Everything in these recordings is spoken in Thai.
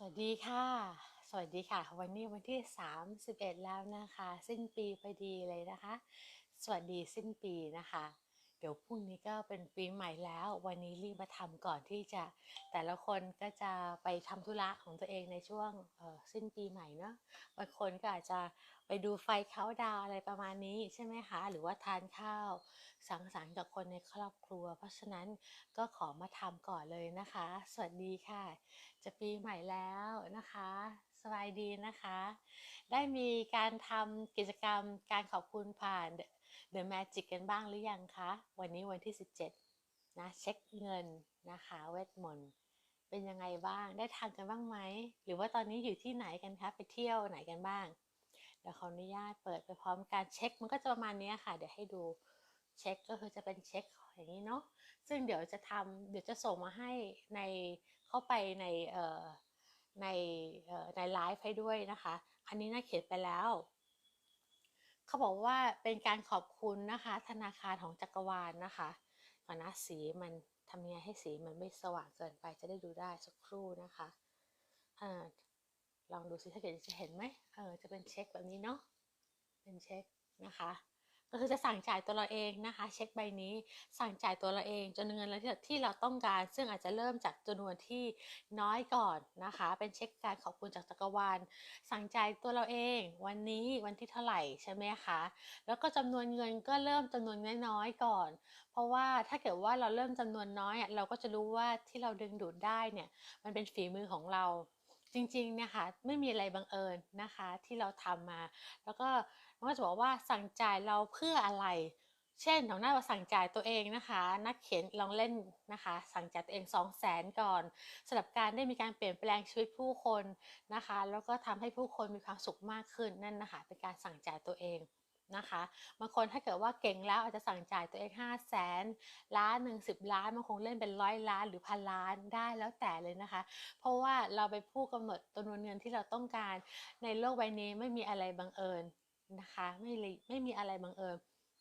สวัสดีค่ะ สวัสดีค่ะ วันนี้วันที่ 31 แล้วนะคะ สิ้นปีพอดีเลยนะคะ สวัสดีสิ้นปีนะคะ เดี๋ยวพรุ่งนี้ก็เป็นปีใหม่แล้ว วันนี้รีบมาทำก่อนที่จะแต่ละคนก็จะไปทำธุระของตัวเองในช่วงเออสิ้นปีใหม่เนาะบางคนก็อาจจะไปดูไฟเขาดาวอะไรประมาณนี้ใช่ไหมคะ หรือว่าทานข้าวสังสรรค์กับคนในครอบครัว เพราะฉะนั้นก็ขอมาทำก่อนเลยนะคะ สวัสดีค่ะ จะปีใหม่แล้วนะคะสบายดีนะคะ ได้มีการทำกิจกรรมการขอบคุณผ่าน The- The Magic กันบ้างหรือยังคะ วันนี้วันที่ 17 นะเช็คเงินนะคะเวทมนต์เป็นยังไงบ้างได้ทานกันบ้างไหม หรือว่าตอนนี้อยู่ที่ไหนกันคะ ไปเที่ยวไหนกันบ้าง เดี๋ยวขออนุญาตเปิดไปพร้อมกันเช็คมันก็จะประมาณนี้ค่ะ เดี๋ยวให้ดูเช็คก็คือจะเป็นเช็คอย่างนี้เนาะซึ่งเดี๋ยวจะทำเดี๋ยวจะส่งมาให้ในเข้าไปในเอ่อในในไลฟ์ให้ด้วยนะคะ อันนี้น่าเขียนไปแล้ว เขาบอกว่าเป็นการขอบคุณนะคะ ธนาคารของจักรวาลนะคะก่อนนะสีมันทำยังไงให้สีมันไม่สว่างเกินไปจะได้ดูได้สักครู่นะคะอ่าลองดูสิถ้าเกิดจะเห็นไหมเออจะเป็นเช็คแบบนี้เนาะเป็นเช็คนะคะ ก็คือจะสั่งจ่ายตัวเราเองนะคะ เช็คใบนี้สั่งจ่ายตัวเราเองจนเงินที่ที่เราต้องการ ซึ่งอาจจะเริ่มจากจำนวนที่น้อยก่อนนะคะ เป็นเช็คการขอบคุณจากจักรวาลสั่งจ่ายตัวเราเอง วันนี้วันที่เท่าไหร่ใช่ไหมคะแล้วก็จำนวนเงินก็เริ่มจำนวนน้อยๆก่อน เพราะว่าถ้าเกิดว่าเราเริ่มจำนวนน้อยอะเราก็จะรู้ว่าที่เราดึงดูดได้เนี่ยมันเป็นฝีมือของเรา จริงๆนะคะไม่มีอะไรบังเอิญนะคะที่เราทำมา แล้วก็มันก็จะบอกว่าสั่งจ่ายเราเพื่ออะไร เช่นของหน้าว่าสั่งจ่ายตัวเองนะคะ นักเขียนลองเล่นนะคะ สั่งจ่ายตัวเอง 2 0 0แสนก่อนสำหรับการได้มีการเปลี่ยนแปลงชีวิตผู้คนนะคะ แล้วก็ทำให้ผู้คนมีความสุขมากขึ้นนั่นนะคะเป็นการสั่งจ่ายตัวเอง นะคะบางคนถ้าเกิดว่าเก่งแล้วอาจจะสั่งจ่ายตัวเองห้าแสนล้านหนึ่งสิบล้านบางคงเล่นเป็นร้อยล้านหรือพันล้านได้แล้วแต่เลยนะคะ เพราะว่าเราไปผู้กำหนดจำนวนเงินที่เราต้องการในโลกใบนี้ไม่มีอะไรบังเอิญนะคะไม่ไม่มีอะไรบังเอิญ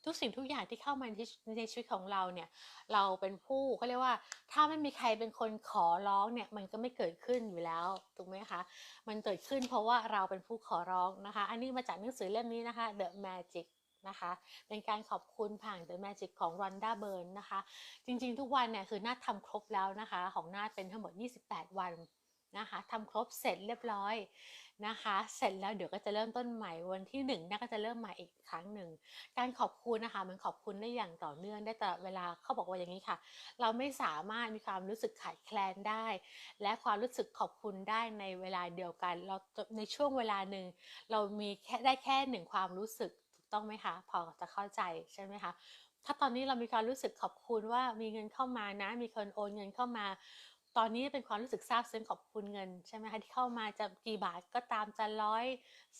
ทุกสิ่งทุกอย่างที่เข้ามาในในชีวิตของเราเนี่ยเราเป็นผู้เขาเรียกว่า ถ้าไม่มีใครเป็นคนขอร้องเนี่ยมันก็ไม่เกิดขึ้นอยู่แล้วถูกไหมคะมันเกิดขึ้นเพราะว่าเราเป็นผู้ขอร้องนะคะ อันนี้มาจากหนังสือเล่มนี้นะคะ The Magic นะคะเป็นการขอบคุณผ่าน The Magic ของ Ronda Byrne นะคะ จริงๆ ทุกวันเนี่ยคือนาทำครบแล้วนะคะ ของนาเป็นทั้งหมด 28 วัน นะคะทำครบเสร็จเรียบร้อยนะคะ เสร็จแล้วเดี๋ยวก็จะเริ่มต้นใหม่วันที่หนึ่งนาก็จะเริ่มใหม่อีกครั้งหนึ่ง การขอบคุณนะคะ มันขอบคุณได้อย่างต่อเนื่องได้ตลอดเวลาเขาบอกว่าอย่างนี้ค่ะ เราไม่สามารถมีความรู้สึกขาดแคลนได้ และความรู้สึกขอบคุณได้ในเวลาเดียวกัน เราในช่วงเวลาหนึ่งเรามีแค่ได้แค่หนึ่งความรู้สึกถูกต้องไหมคะ พอจะเข้าใจใช่ไหมคะถ้าตอนนี้เรามีความรู้สึกขอบคุณว่ามีเงินเข้ามานะ มีคนโอนเงินเข้ามา ตอนนี้เป็นความรู้สึกซาบซึ้งขอบคุณเงินใช่ไหมคะที่เข้ามาจะกี่บาทก็ตามจะร้อย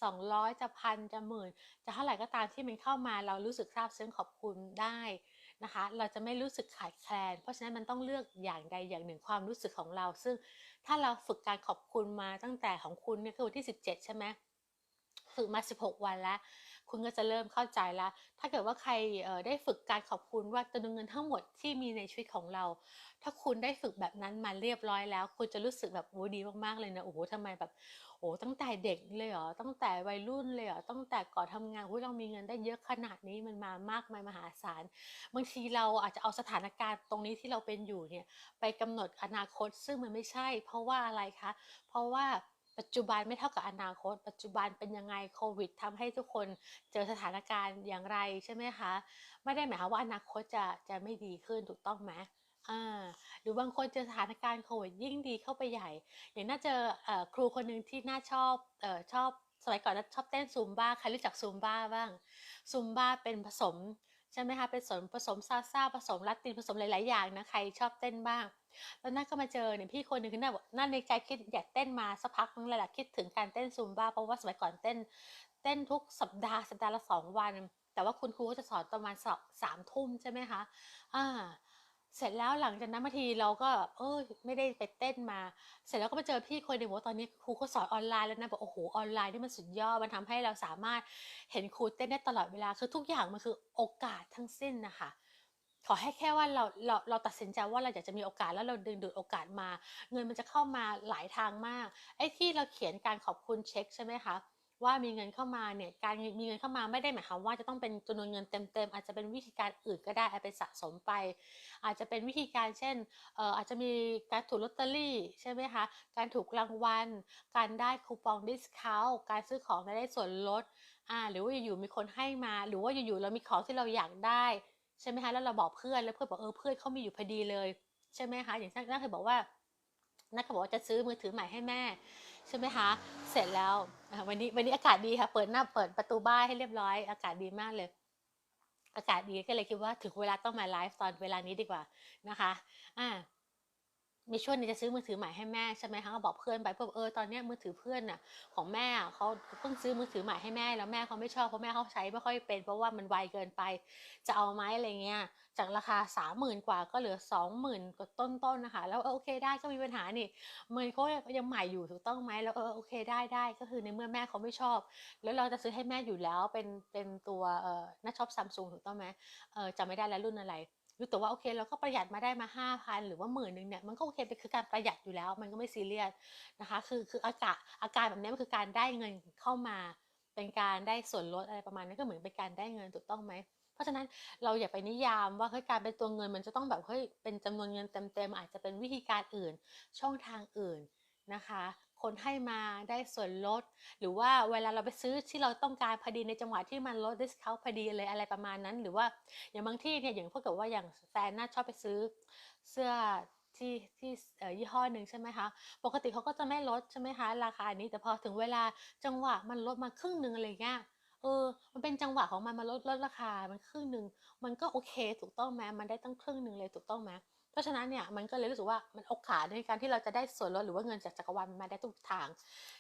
สองร้อยจะพันจะหมื่นจะเท่าไหร่ก็ตามที่มันเข้ามาเรารู้สึกซาบซึ้งขอบคุณได้นะคะ เราจะไม่รู้สึกขาดแคลน เพราะฉะนั้นมันต้องเลือกอย่างใดอย่างหนึ่งความรู้สึกของเรา ซึ่งถ้าเราฝึกการขอบคุณมาตั้งแต่ของคุณเนี่ยคือวันที่ 17 ใช่ไหมฝึกมา 16 วันแล้ว คุณก็จะเริ่มเข้าใจแล้ว ถ้าเกิดว่าใครได้ฝึกการขอบคุณว่าจำนวนเงินทั้งหมดที่มีในชีวิตของเรา ถ้าคุณได้ฝึกแบบนั้นมาเรียบร้อยแล้ว คุณจะรู้สึกแบบโอ้ดีมากๆเลยนะโอ้โหทำไมแบบโอ้ตั้งแต่เด็กเลยเหรอตั้งแต่วัยรุ่นเลยเหรอตั้งแต่ก่อนทำงานหุ้เรามีเงินได้เยอะขนาดนี้มันมามากมายมหาศาลบางทีเราอาจจะเอาสถานการณ์ตรงนี้ที่เราเป็นอยู่เนี่ยไปกำหนดอนาคตซึ่งมันไม่ใช่ เพราะว่าอะไรคะ เพราะว่า ปัจจุบันไม่เท่ากับอนาคต ปัจจุบันเป็นยังไงโควิดทำให้ทุกคนเจอสถานการณ์อย่างไรใช่ไหมคะ ไม่ได้หมายความว่าอนาคตจะจะไม่ดีขึ้นถูกต้องไหมอ่าหรือบางคนเจอสถานการณ์โควิดยิ่งดีเข้าไปใหญ่ อย่างน่าเจออครูคนหนึ่งที่น่าชอบอชอบสมัยก่อนน่าชอบเต้นซูมบ้าใครรู้จักซูมบ้าบ้างซูมบ้าเป็นผสม ใช่ไหมคะเป็นผสมผสมซาซาผสมลัตินผสมหลาย ๆ อย่างนะใครชอบเต้นบ้าง แล้วน่าก็มาเจอเนี่ยพี่คนหนึ่งคือน่าบอกน่าในใจคิดอยากเต้นมาสักพักนึงแหละคิดถึงการเต้นซูมบ้าเพราะว่าสมัยก่อนเต้น เต้นทุกสัปดาห์สัปดาห์ละสองวัน แต่ว่าคุณครูก็จะสอนประมาณสามทุ่มใช่ไหมคะอ่า เสร็จแล้วหลังจากนั้นบางทีเราก็ เออไม่ได้ไปเต้นมา เสร็จแล้วก็มาเจอพี่คนหนึ่งบอกว่าตอนนี้ครูก็สอนออนไลน์แล้วนะบอกโอ้โหออนไลน์นี่มันสุดยอดมันทำให้เราสามารถเห็นครูเต้นได้ตลอดเวลาคือทุกอย่างมันคือโอกาสทั้งสิ้นนะคะขอให้แค่ว่าเราเราเราตัดสินใจว่าเราอยากจะมีโอกาสแล้วเราดึงดูดโอกาสมา เงินมันจะเข้ามาหลายทางมากไอ้ที่เราเขียนการขอบคุณเช็คใช่ไหมคะ ว่ามีเงินเข้ามาเนี่ยการมีเงินเข้ามาไม่ได้หมายความว่าจะต้องเป็นจำนวนเงินเต็มๆอาจจะเป็นวิธีการอื่นก็ได้อาไปสะสมไป อาจจะเป็นวิธีการเช่นเอ่ออาจจะมีการถูกลอตเตอรี่ใช่ไหมคะการถูกรางวัล การได้คูปองดิสคาวการซื้อของได้ส่วนลดอ่าหรือว่าอยู่ๆมีคนให้มา หรือว่าอยู่ๆเรามีของที่เราอยากได้ใช่ไหมคะแล้วเราบอกเพื่อนแล้วเพื่อนบอกเออเพื่อนเขามีอยู่พอดีเลยใช่ไหมคะอย่างเช่นนักเคยบอกว่า นักเคยบอกว่าจะซื้อมือถือใหม่ให้แม่ใช่ไหมคะ เสร็จแล้ววันนี้วันนี้อากาศดีค่ะ เปิดหน้าเปิดประตูบ้านให้เรียบร้อย อากาศดีมากเลย อากาศดีก็เลยคิดว่าถึงเวลาต้องมาไลฟ์ตอนเวลานี้ดีกว่านะคะ อ่า มีช่วงนี้จะซื้อมือถือใหม่ให้แม่ใช่ไหมคะก็บอกเพื่อนไปเพื่อนเออตอนนี้มือถือเพื่อนน่ะของแม่เขาเพิ่งซื้อมือถือใหม่ให้แม่แล้วแม่เขาไม่ชอบเพราะแม่เขาใช้ไม่ค่อยเป็น เพราะว่ามันไวเกินไปจะเอาไหมอะไรเงี้ยจากราคาสามหมื่นกว่าก็เหลือสองหมื่นกว่าต้นๆนะคะ แล้วโอเคได้ก็มีปัญหานี่มันก็ยังใหม่อยู่ถูกต้องไหมแล้วเออโอเคได้ได้ก็คือในเมื่อแม่เขาไม่ชอบ แล้วเราจะซื้อให้แม่อยู่แล้วเป็นเป็นตัวเอ่อน่าชอบซัมซุงถูกต้องไหมเออจำไม่ได้แล้วรุ่นอะไร รู้แต่ว่าโอเคเราก็ประหยัดมาได้มาห้าพันหรือว่าหมื่นหนึ่งเนี่ยมันก็โอเคเป็นคือการประหยัดอยู่แล้ว มันก็ไม่ซีเรียสนะคะคือคืออากาศอาการแบบนี้มันคือการได้เงินเข้ามาเป็นการได้ส่วนลดอะไรประมาณนั้นก็เหมือนเป็นการได้เงินถูกต้องไหมเพราะฉะนั้นเราอย่าไปนิยามว่าเฮ้ยการเป็นตัวเงินมันจะต้องแบบเฮ้ยเป็นจำนวนเงินเต็มๆอาจจะเป็นวิธีการอื่น ช่องทางอื่นนะคะ คนให้มาได้ส่วนลด หรือว่าเวลาเราไปซื้อที่เราต้องการพอดีในจังหวะที่มันลดดิสคาวพอดีเลยอะไรประมาณนั้น หรือว่าอย่างบางที่เนี่ยอย่างพวกกับว่าอย่างแฟนน่าชอบไปซื้อเสื้อที่ที่ยี่ห้อหนึ่งใช่ไหมคะ ปกติเขาก็จะไม่ลดใช่ไหมคะราคานี้ แต่พอถึงเวลาจังหวะมันลดมาครึ่งหนึ่งอะไรเงี้ย เออ มันเป็นจังหวะของมันมาลดลดราคา มันครึ่งหนึ่ง มันก็โอเค ถูกต้องไหมมันได้ตั้งครึ่งหนึ่งเลยถูกต้องไหม ราะฉะนั้นเนี่ยมันก็เลยรู้สึกว่ามันโอกาสในการที่เราจะได้ส่วนลดหรือว่าเงินจากจักรวาลมาได้ทุกทาง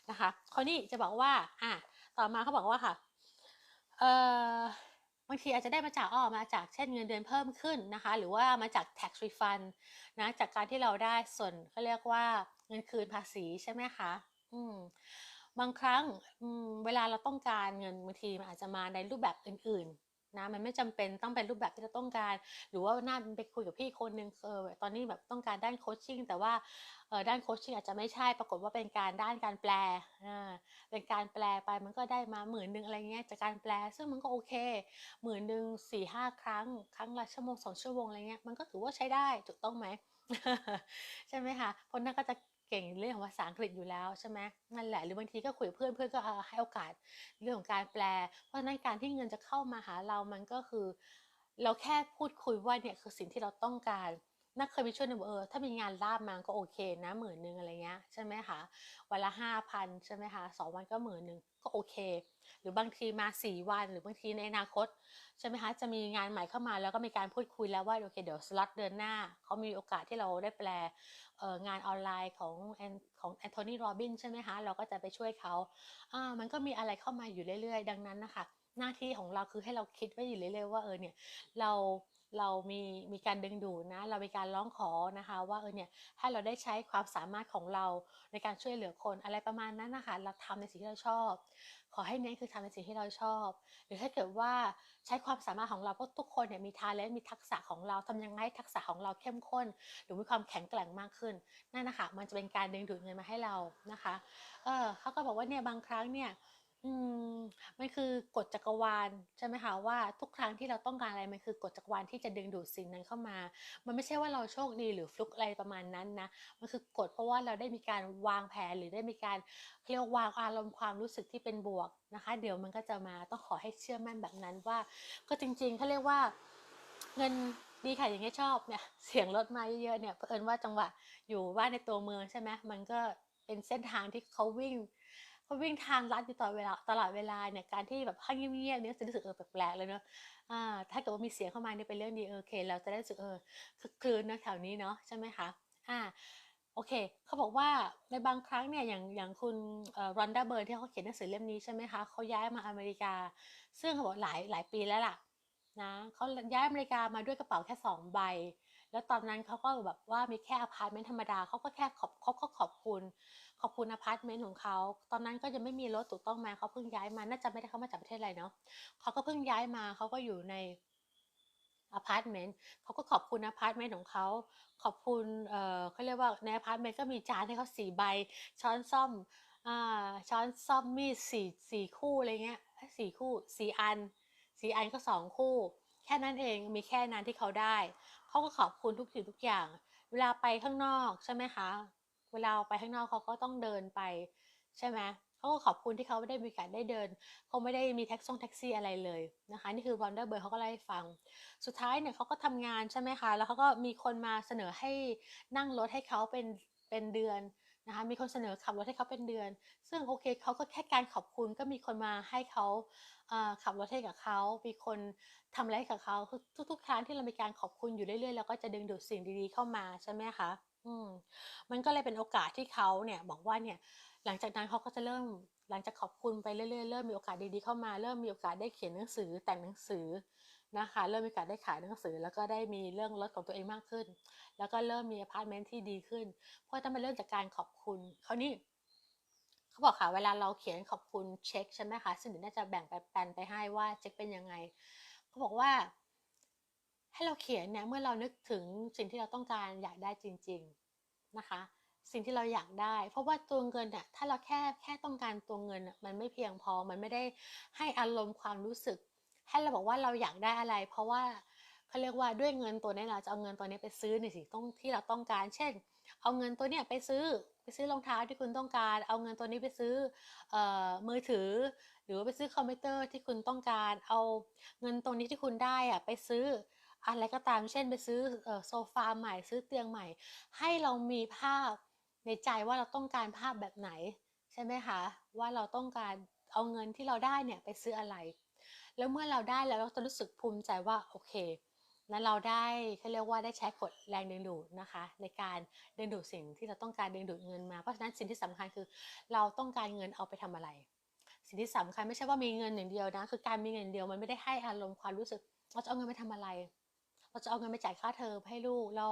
นะคะคราวนี้จะบอกว่าอะต่อมาเขาบอกว่าค่ะเอ่อบางทีอาจจะได้มาจากอ้อมาจากเช่นเงินเดือนเพิ่มขึ้นนะคะ หรือว่ามาจาก tax refund นะจากการที่เราได้ส่วนเขาเรียกว่าเงินคืนภาษีใช่ไหมคะอืมบางครั้งเวลาเราต้องการเงินบางทีมันอาจจะมาในรูปแบบอื่น นะมันไม่จำเป็นต้องเป็นรูปแบบที่เราต้องการ หรือว่าน่าไปคุยกับพี่คนหนึ่งเออตอนนี้แบบต้องการด้านโคชชิ่งแต่ว่าเออด้านโคชชิ่งอาจจะไม่ใช่ปรากฏว่าเป็นการด้านการแปลอ่าเป็นการแปลไปมันก็ได้มาหมื่นหนึ่งอะไรเงี้ยจากการแปล ซึ่งมันก็โอเคหมื่นหนึ่งสี่ห้าครั้ง ครั้งละชั่วโมงสองชั่วโมงอะไรเงี้ยมันก็ถือว่าใช้ได้ถูกต้องไหมใช่ไหมคะคนนั้นก็จะ เก่งเรื่องของภาษาอังกฤษอยู่แล้วใช่ไหมนั่นแหละหรือบางทีก็คุยเพื่อนเพื่อนก็ให้โอกาสเรื่องของการแปล เพราะฉะนั้นการที่เงินจะเข้ามาหาเรามันก็คือ เราแค่พูดคุยว่าเนี่ยคือสิ่งที่เราต้องการนักเคยมีช่วงหนึ่งเออถ้ามีงานลาบมาก็โอเคนะหมื่นหนึ่งอะไรเงี้ยใช่ไหมคะวันละห้าพันใช่ไหมคะสองวันก็หมื่นหนึ่งก็โอเค หรือบางทีมาสี่วัน หรือบางทีในอนาคตใช่ไหมคะจะมีงานใหม่เข้ามาแล้วก็มีการพูดคุยแล้วว่าโอเคเดี๋ยวสล็อตเดือนหน้าเขามีโอกาสที่เราได้แปล งานออนไลน์ของของแอนโทนีโรบินใช่ไหมคะ เราก็จะไปช่วยเขาอ่ามันก็มีอะไรเข้ามาอยู่เรื่อยๆ ดังนั้นนะคะ หน้าที่ของเราคือให้เราคิดไว้อยู่เรื่อยๆว่าเออเนี่ยเรา เรามีมีการดึงดูดนะ เรามีการร้องขอนะคะ ว่าเออเนี่ยให้เราได้ใช้ความสามารถของเราในการช่วยเหลือคนอะไรประมาณนั้นนะคะเราทำในสิ่งที่เราชอบ ขอให้เน้นคือทำในสิ่งที่เราชอบ หรือถ้าเกิดว่าใช้ความสามารถของเราเพราะทุกคนเนี่ยมีทาเลนต์มีทักษะของเราทำยังไงทักษะของเราเข้มข้น หรือมีความแข็งแกร่งมากขึ้นนั่นนะคะมันจะเป็นการดึงดูดเงินมาให้เรานะคะเออเขาก็บอกว่าเนี่ยบางครั้งเนี่ย อืม มันคือกฎจักรวาลใช่ไหมคะว่าทุกครั้งที่เราต้องการอะไรมันคือกฎจักรวาลที่จะดึงดูดสิ่งนั้นเข้ามา มันไม่ใช่ว่าเราโชคดีหรือฟลุกอะไรประมาณนั้นนะ มันคือกฎเพราะว่าเราได้มีการวางแผนหรือได้มีการเรียกวางอารมณ์ความรู้สึกที่เป็นบวกนะคะ เดี๋ยวมันก็จะมาต้องขอให้เชื่อมั่นแบบนั้นว่า ก็จริงๆเขาเรียกว่าเงินดีค่ะอย่างเงี้ยชอบเนี่ยเสียงรถมาเยอะๆเนี่ยเผอิญว่าจังหวะอยู่บ้าในตัวเมืองใช่ไหมมันก็เป็นเส้นทางที่เขาวิ่ง เขาวิ่งทางลัดอยู่ตลอดเวลาตลอดเวลาเนี่ยการที่แบบข้างเงียบๆเนี่ยจะรู้สึกเออแปลกๆเลยเนาะอ่าถ้าเกิดว่ามีเสียงเข้ามาเนี่ยเป็นเรื่องดีโอเค เราจะได้รู้สึกเออคึกคืนนะแถวนี้เนาะใช่ไหมคะอ่าโอเคเขาบอกว่าในบางครั้งเนี่ยอย่างอย่างคุณรอนด้าเบิร์นที่เขาเขียนหนังสือเล่มนี้ใช่ไหมคะเขาย้ายมาอเมริกา ซึ่งเขาบอกหลายหลายปีแล้วล่ะนะเขาย้ายอเมริกามาด้วยกระเป๋าแค่สองใบ แล้วตอนนั้นเขาก็แบบว่ามีแค่อพาร์ตเมนต์ธรรมดาเขาก็แค่ขอบเขาก็ขอบคุณ ขอบคุณอพาร์ตเมนต์ของเขา ตอนนั้นก็ยังไม่มีรถถูกต้องมาเขาเพิ่งย้ายมา น่าจะไม่ได้เข้ามาจากประเทศอะไรเนาะเขาก็เพิ่งย้ายมาเขาก็อยู่ในอพาร์ตเมนต์เขาก็ขอบคุณอพาร์ตเมนต์ของเขา ขอบคุณเออเขาเรียกว่าในอพาร์ตเมนต์ก็มีจานให้เขาสี่ใบ ช้อนซ่อมอ่าช้อนซ่อมมีดสี่สี่คู่อะไรเงี้ยสี่คู่สี่อันสี่อันก็สองคู่ แค่นั้นเองมีแค่นั้นที่เขาได้ เขาก็ขอบคุณทุกสิ่งทุกอย่าง เวลาไปข้างนอกใช่ไหมคะ เวลาไปข้างนอกเขาก็ต้องเดินไปใช่ไหมเขาก็ขอบคุณที่เขาไม่ได้มีกาสได้เดินเขาไม่ได้มีแท็กซี่แท็กซี่อะไรเลยนะคะนี่คือวอนเดอร์เบิร์เขาก็เล่าให้ฟัง สุดท้ายเนี่ยเขาก็ทำงานใช่ไหมคะแล้วเขาก็มีคนมาเสนอให้นั่งรถให้เขาเป็นเป็นเดือนนะคะมีคนเสนอขับรถให้เขาเป็นเดือน ซึ่งโอเคเขาก็แค่การขอบคุณก็มีคนมาให้เขาขับรถให้กับเขามีคนทำอะไรให้กับเขาคือทุกๆครั้งที่เรามีการขอบคุณอยู่เรื่อยๆเราก็จะดึงดูดสิ่งดีๆเข้ามาใช่ไหมคะ อืมมันก็เลยเป็นโอกาสที่เขาเนี่ยบอกว่าเนี่ยหลังจากนั้นเขาก็จะเริ่มหลังจากขอบคุณไปเรื่อยๆเริ่มมีโอกาสดีๆเข้ามาเริ่มมีโอกาสได้เขียนหนังสือแต่งหนังสือนะคะ เริ่มมีโอกาสได้ขายหนังสือ แล้วก็ได้มีเรื่องรถของตัวเองมากขึ้น แล้วก็เริ่มมีอพาร์ตเมนต์ที่ดีขึ้น เพราะต้องมาเริ่มจากการขอบคุณเขานี่เขาบอกค่ะเวลาเราเขียนขอบคุณเช็คใช่ไหมคะซึ่งเดี๋ยวน่าจะแบ่งไปแปลนไปให้ว่าเช็คเป็นยังไงเขาบอกว่า ให้เราเขียนเนี่ยเมื่อเรานึกถึงสิ่งที่เราต้องการอยากได้จริง ๆนะคะ สิ่งที่เราอยากได้ เพราะว่าตัวเงินเนี่ยถ้าเราแค่แค่ต้องการตัวเงินมันไม่เพียงพอมันไม่ได้ให้อารมณ์ความรู้สึก ให้เราบอกว่าเราอยากได้อะไร เพราะว่าเขาเรียกว่าด้วยเงินตัวนี้เราจะเอาเงินตัวนี้ไปซื้อในสิ่งต้องที่เราต้องการ เช่น เอาเงินตัวเนี้ยไปซื้อไปซื้อรองเท้าที่คุณต้องการ เอาเงินตัวนี้ไปซื้อเอ่อมือถือ หรือว่าไปซื้อคอมพิวเตอร์ที่คุณต้องการ เอาเงินตรงนี้ที่คุณได้อะไปซื้อ อะไรก็ตามเช่นไปซื้อโซฟาใหม่ซื้อเตียงใหม่ ให้เรามีภาพในใจว่าเราต้องการภาพแบบไหน ใช่ไหมคะว่าเราต้องการเอาเงินที่เราได้เนี่ยไปซื้ออะไร แล้วเมื่อเราได้แล้วเราจะรู้สึกภูมิใจว่าโอเคแล้วเราได้เขาเรียกว่าได้ใช้กฎแรงดึงดูดนะคะ ในการดึงดูดสิ่งที่เราต้องการดึงดูดเงินมา เพราะฉะนั้นสิ่งที่สำคัญคือ เราต้องการเงินเอาไปทำอะไร สิ่งที่สำคัญไม่ใช่ว่ามีเงินอย่างเดียวนะคือการมีเงินเดียวมันไม่ได้ให้อารมณ์ความรู้สึกเราจะเอาเงินไปทำอะไร เราจะเอาเงินไปจ่ายค่าเทอมให้ลูกเรา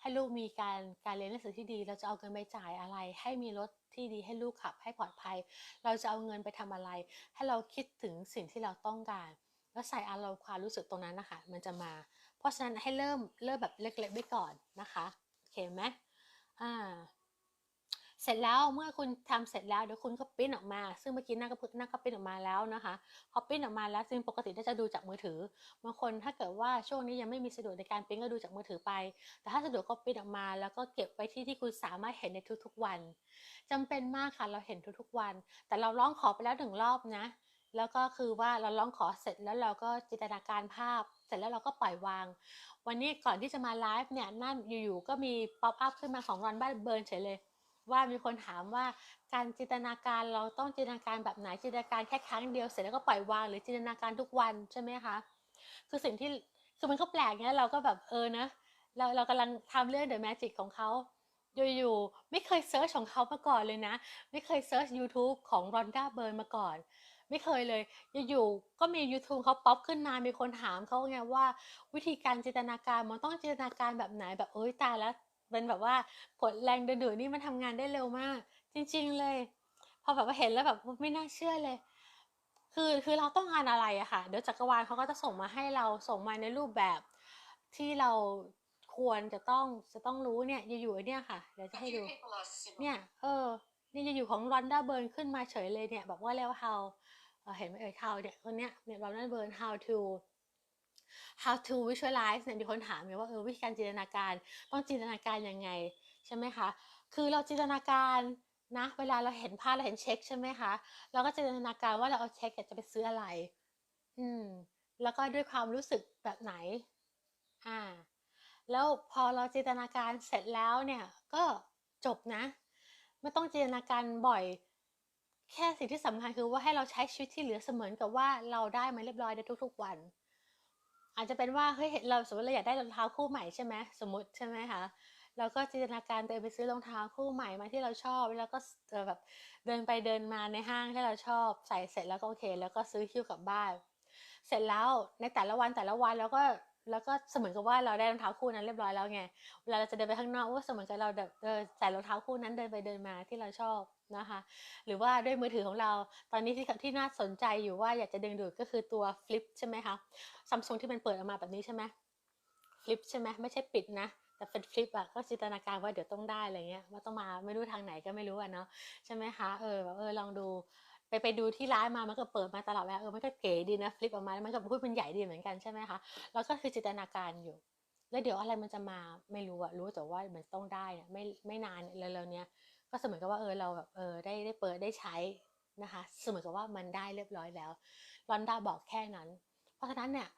ให้ลูกมีการการเรียนหนังสือที่ดี เราจะเอาเงินไปจ่ายอะไร ให้มีรถที่ดีให้ลูกขับให้ปลอดภัย เราจะเอาเงินไปทำอะไร ให้เราคิดถึงสิ่งที่เราต้องการ แล้วใส่อารมณ์ความรู้สึกตรงนั้นนะคะมันจะมา เพราะฉะนั้นให้เริ่มเริ่มแบบเล็กๆไว้ก่อนนะคะโอเคไหมอ่า เสร็จแล้วเมื่อคุณทำเสร็จแล้วเดี๋ยวคุณก็ปริ้นออกมา ซึ่งเมื่อกี้หน้าก็พึ่งหน้าก็ปริ้นออกมาแล้วนะคะพอปริ้นออกมาแล้วซึ่งปกติน่าจะดูจากมือถือบางคนถ้าเกิดว่าช่วงนี้ยังไม่มีสะดวกในการปริ้นก็ดูจากมือถือไป แต่ถ้าสะดวกก็ปริ้นออกมา แล้วก็เก็บไว้ที่ที่คุณสามารถเห็นในทุกๆวันจำเป็นมากค่ะเราเห็นทุกๆวัน แต่เราร้องขอไปแล้วหนึ่งรอบนะแล้วก็คือว่าเราร้องขอเสร็จแล้วเราก็จินตนาการภาพ เสร็จแล้วเราก็ปล่อยวาง วันนี้ก่อนที่จะมาไลฟ์เนี่ยนั่นอยู่ๆก็มีป๊อปอัพขึ้นมาของรอนบ้านเบิร์นเฉยเลย ว่ามีคนถามว่าการจินตนาการเราต้องจินตนาการแบบไหนจินตนาการแค่ครั้งเดียวเสร็จแล้วก็ปล่อยวางหรือจินตนาการทุกวันใช่ไหมคะคือสิ่งที่คือมันก็แปลกเนี้ยเราก็แบบเออนะเราเรากำลังทำเรื่อง The Magic ของเขาอยู่ๆไม่เคยเซิร์ชของเขามาก่อนเลยนะ ไม่เคยเซิร์ช YouTube ของรอนด้าเบิร์นมาก่อน ไม่เคยเลยอยู่ๆก็มี YouTube เขาป๊อปขึ้นมามีคนถามเขาไงว่า วิธีการจินตนาการมันต้องจินตนาการแบบไหนแบบเอ้ยตายแล้ว เป็นแบบว่ากดแรงดึงดูดนี่มันทำงานได้เร็วมาก จริง ๆ เลย พอแบบว่าเห็นแล้วแบบไม่น่าเชื่อเลย คือคือเราต้องการอะไรอะค่ะเดี๋ยวจักรวาลเขาก็จะส่งมาให้เราส่งมาในรูปแบบที่เราควรจะต้องจะต้องรู้เนี่ยอยู่ๆเนี่ยค่ะเดี๋ยวจะให้ดูเนี่ยเออนี่จะอยู่ของรอนด้าเบิร์นขึ้นมาเฉยเลยเนี่ยบอกว่าแล้ว how เอ่อเห็นไหมเอ่ย how เนี่ยคนเนี้ยเนี่ยรอนด้าเบิร์น how to how to visualize เนี่ยมีคนถามไงว่าเออวิธีการจินตนาการต้องจินตนาการยังไงใช่ไหมคะ คือเราจินตนาการนะเวลาเราเห็นภาพเราเห็นเช็คใช่ไหมคะเราก็จินตนาการว่าเราเอาเช็คจะไปซื้ออะไร อืม แล้วก็ด้วยความรู้สึกแบบไหน อ่า แล้วพอเราจินตนาการเสร็จแล้วเนี่ยก็จบนะ ไม่ต้องจินตนาการบ่อย แค่สิ่งที่สำคัญคือว่าให้เราใช้ชีวิตที่เหลือเสมือนกับว่าเราได้มาเรียบร้อยในทุก ๆ วัน อาจจะเป็นว่าเฮ้ยเราสมมติเราอยากได้รองเท้าคู่ใหม่ใช่ไหมสมมติใช่ไหมคะเราก็จินตนาการตัวเองไปซื้อรองเท้าคู่ใหม่มาที่เราชอบ แล้วก็แบบเดินไปเดินมาในห้างที่เราชอบ ใส่เสร็จแล้วก็โอเค แล้วก็ซื้อคิ้วกลับบ้าน เสร็จแล้วในแต่ละวันแต่ละวันเราก็ แล้วก็เสมือนกับว่าเราได้รองเท้าคู่นั้นเรียบร้อยแล้วไงเวลาเราจะเดินไปข้างนอกก็เสมือนกับเราเใส่รองเท้าคู่นั้นเดินไปเดินมาที่เราชอบนะคะ หรือว่าด้วยมือถือของเราตอนนี้ที่ที่น่าสนใจอยู่ว่าอยากจะดึงดูดก็คือตัวฟลิปใช่ไหมคะซัมซุงที่มันเปิดออกมาแบบนี้ใช่ไหมฟลิปใช่ไหมไม่ใช่ปิดนะแต่เป็นฟลิปอะก็จินตนาการว่าเดี๋ยวต้องได้อะไรเงี้ยว่าต้องมาไม่รู้ทางไหนก็ไม่รู้อะเนาะใช่ไหมคะเออแบบเออลองดู ไปไปดูที่ร้านมามันก็เปิดมาตลอดเวลาเออมันก็เก๋ดีนะฟลิปออกมาแล้วมันก็พูดมันใหญ่ดีเหมือนกันใช่ไหมคะแล้วก็คือจินตนาการอยู่ แล้วเดี๋ยวอะไรมันจะมาไม่รู้อะรู้แต่ว่ามันต้องได้เนี่ยไม่ไม่นานเร็วๆเนี้ยก็เสมือนกับว่าเออเราแบบเออได้ได้เปิดได้ใช้นะคะเสมือนกับว่ามันได้เรียบร้อยแล้วลอนดาบอกแค่นั้น เพราะฉะนั้นเนี่ย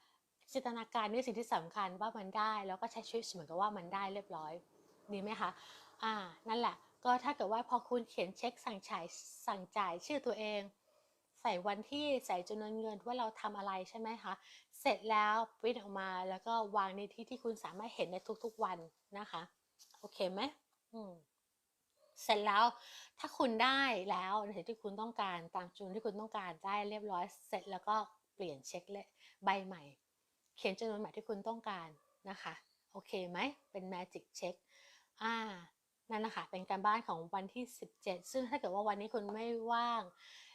จินตนาการนี่สิ่งที่สำคัญว่ามันได้แล้วก็ใช้ชีวิตเหมือนกับว่ามันได้เรียบร้อยดีไหมคะอ่านั่นแหละ ก็ถ้าเกิดว่าพอคุณเขียนเช็คสั่งจ่ายสั่งจ่ายชื่อตัวเอง ใส่วันที่ใส่จำนวนเงินว่าเราทำอะไรใช่ไหมคะ เสร็จแล้วปริ้นออกมาแล้วก็วางในที่ที่คุณสามารถเห็นในทุกๆวันนะคะ โอเคไหมอืมเสร็จแล้วถ้าคุณได้แล้วในสิ่งที่คุณต้องการตามจุดที่คุณต้องการได้เรียบร้อยเสร็จแล้วก็เปลี่ยนเช็คเลยใบใหม่ เขียนจำนวนใหม่ที่คุณต้องการนะคะ โอเคไหมเป็น magic check อ่า นั่นนะคะเป็นการบ้านของวันที่ 17 ซึ่งถ้าเกิดว่าวันนี้คุณไม่ว่าง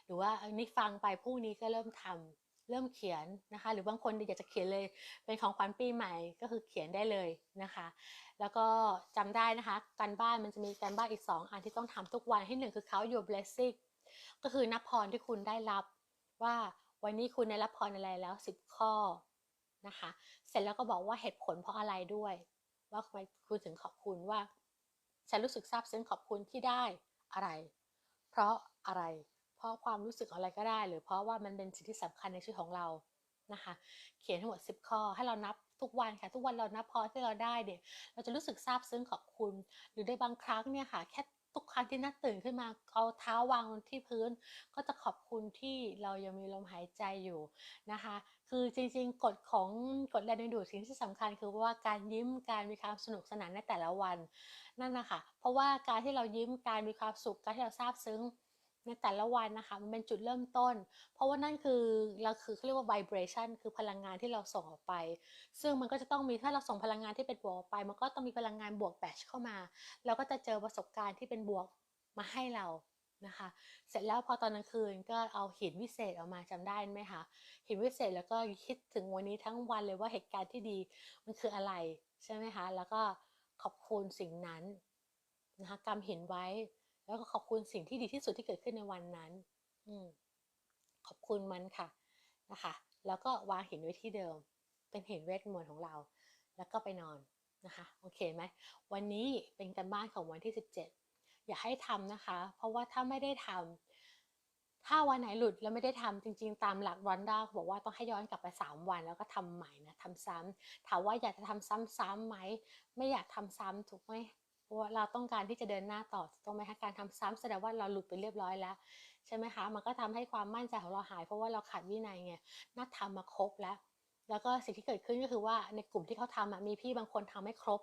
หรือว่าอันนี้ฟังไปพรุ่งนี้ก็เริ่มทำเริ่มเขียนนะคะ หรือบางคนอยากจะเขียนเลยเป็นของขวัญปีใหม่ก็คือเขียนได้เลยนะคะ แล้วก็จำได้นะคะการบ้านมันจะมีการบ้านอีก 2 อันที่ต้องทำทุกวันที่หนึ่งคือเขา your blessing ก็คือนับพรที่คุณได้รับว่าวันนี้คุณได้รับพรอะไรแล้ว 10 ข้อนะคะ เสร็จแล้วก็บอกว่าเหตุผลเพราะอะไรด้วย ว่าคุณถึงขอบคุณว่า ฉันรู้สึกซาบซึ้งขอบคุณที่ได้อะไร เพราะอะไร เพราะความรู้สึกอะไรก็ได้ หรือเพราะว่ามันเป็นสิ่งที่สำคัญในชีวิตของเรานะคะ เขียนทั้งหมด 10 ข้อให้เรานับทุกวันค่ะทุกวันเรานับพอที่เราได้เนี่ยเราจะรู้สึกซาบซึ้งขอบคุณ หรือในบางครั้งเนี่ยค่ะแค่ ทุกครั้งที่นัดตื่นขึ้นมาเอาเท้าวางลงที่พื้น ก็จะขอบคุณที่เรายังมีลมหายใจอยู่นะคะ คือจริงๆกฎของกฎแรงดึงดูดสิ่งที่สำคัญ คือว่าการยิ้มการมีความสนุกสนานในแต่ละวันนั่นนะคะเพราะว่าการที่เรายิ้มการมีความสุขการที่เราซาบซึ้ง ในแต่ละวันนะคะ มันเป็นจุดเริ่มต้น เพราะว่านั่นคือเราคือเขาเรียกว่า vibration คือพลังงานที่เราส่งออกไป ซึ่งมันก็จะต้องมีถ้าเราส่งพลังงานที่เป็นบวกออกไป มันก็ต้องมีพลังงานบวกแบชเข้ามา เราก็จะเจอประสบการณ์ที่เป็นบวกมาให้เรานะคะ เสร็จแล้วพอตอนกลางคืนก็เอาหินวิเศษออกมาจำได้ไหมคะหินวิเศษแล้วก็คิดถึงวันนี้ทั้งวันเลยว่าเหตุการณ์ที่ดีมันคืออะไรใช่ไหมคะแล้วก็ขอบคุณสิ่งนั้นนะคะกำหินไว้ แล้วก็ขอบคุณสิ่งที่ดีที่สุดที่เกิดขึ้นในวันนั้นอืมขอบคุณมันค่ะนะคะ แล้วก็วางหินไว้ที่เดิม เป็นหินเวทมนต์ของเรา แล้วก็ไปนอนนะคะ โอเคไหม วันนี้เป็นการบ้านของวันที่ 17 อย่าให้ทำนะคะ เพราะว่าถ้าไม่ได้ทำถ้าวันไหนหลุดแล้วไม่ได้ทำจริง ๆ ตามหลักวันด้าบอกว่าต้องให้ย้อนกลับไป 3 วันแล้วก็ทำใหม่นะทำซ้ำถามว่าอยากจะทำซ้ำๆไหม ไม่อยากทำซ้ำถูกไหม เพราะว่าเราต้องการที่จะเดินหน้าต่อถูกไหมคะการทำซ้ำแสดงว่าเราหลุดไปเรียบร้อยแล้วใช่ไหมคะมันก็ทำให้ความมั่นใจของเราหาย เพราะว่าเราขาดวินัยไงนัดทำมาครบแล้ว แล้วก็สิ่งที่เกิดขึ้นก็คือว่าในกลุ่มที่เขาทำมีพี่บางคนทำไม่ครบ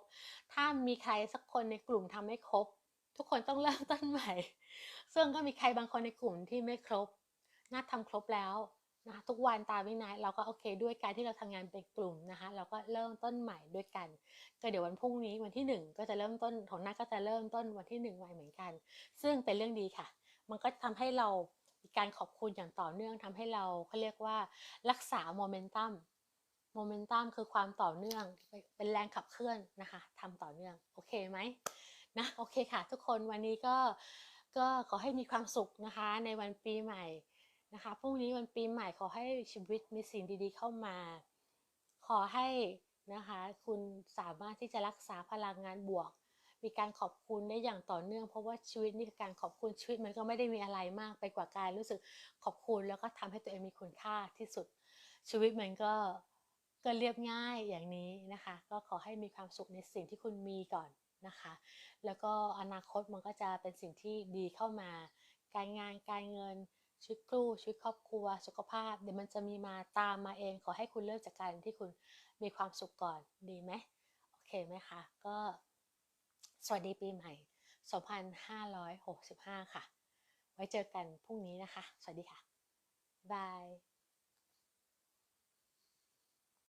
ถ้ามีใครสักคนในกลุ่มทำไม่ครบ ทุกคนต้องเริ่มต้นใหม่ ซึ่งก็มีใครบางคนในกลุ่มที่ไม่ครบนัดทำครบแล้ว นะคะทุกวันตามวินัยเราก็โอเคด้วยการที่เราทำงานเป็นกลุ่มนะคะ เราก็เริ่มต้นใหม่ด้วยกัน ก็เดี๋ยววันพรุ่งนี้วันที่ 1 ก็จะเริ่มต้นของนัดก็จะเริ่มต้นวันที่1ใหม่เหมือนกัน ซึ่งเป็นเรื่องดีค่ะ มันก็ทำให้เรามีการขอบคุณอย่างต่อเนื่องทำให้เราเขาเรียกว่ารักษาโมเมนตัมโมเมนตัมคือความต่อเนื่องเป็นแรงขับเคลื่อนนะคะทำต่อเนื่องโอเคไหมนะโอเคค่ะ ทุกคนวันนี้ก็ก็ขอให้มีความสุขนะคะ ในวันปีใหม่ นะคะพรุ่งนี้วันปีใหม่ขอให้ชีวิตมีสิ่งดีๆเข้ามา ขอให้นะคะคุณสามารถที่จะรักษาพลังงานบวก มีการขอบคุณได้อย่างต่อเนื่อง เพราะว่าชีวิตนี่คือการขอบคุณชีวิตมันก็ไม่ได้มีอะไรมากไปกว่าการรู้สึกขอบคุณแล้วก็ทำให้ตัวเองมีคุณค่าที่สุด ชีวิตมันก็ก็เรียบง่ายอย่างนี้นะคะ ก็ขอให้มีความสุขในสิ่งที่คุณมีก่อนนะคะ แล้วก็อนาคตมันก็จะเป็นสิ่งที่ดีเข้ามา การงานการเงิน ชีวิตคู่ชีวิตครอบครัว สุขภาพ เดี๋ยวมันจะมีมาตามมาเอง ขอให้คุณเริ่มจากการที่คุณมีความสุขก่อนดีไหมโอเคไหมคะ ก็สวัสดีปีใหม่ 2565 ค่ะ ไว้เจอกันพรุ่งนี้นะคะ สวัสดีค่ะบาย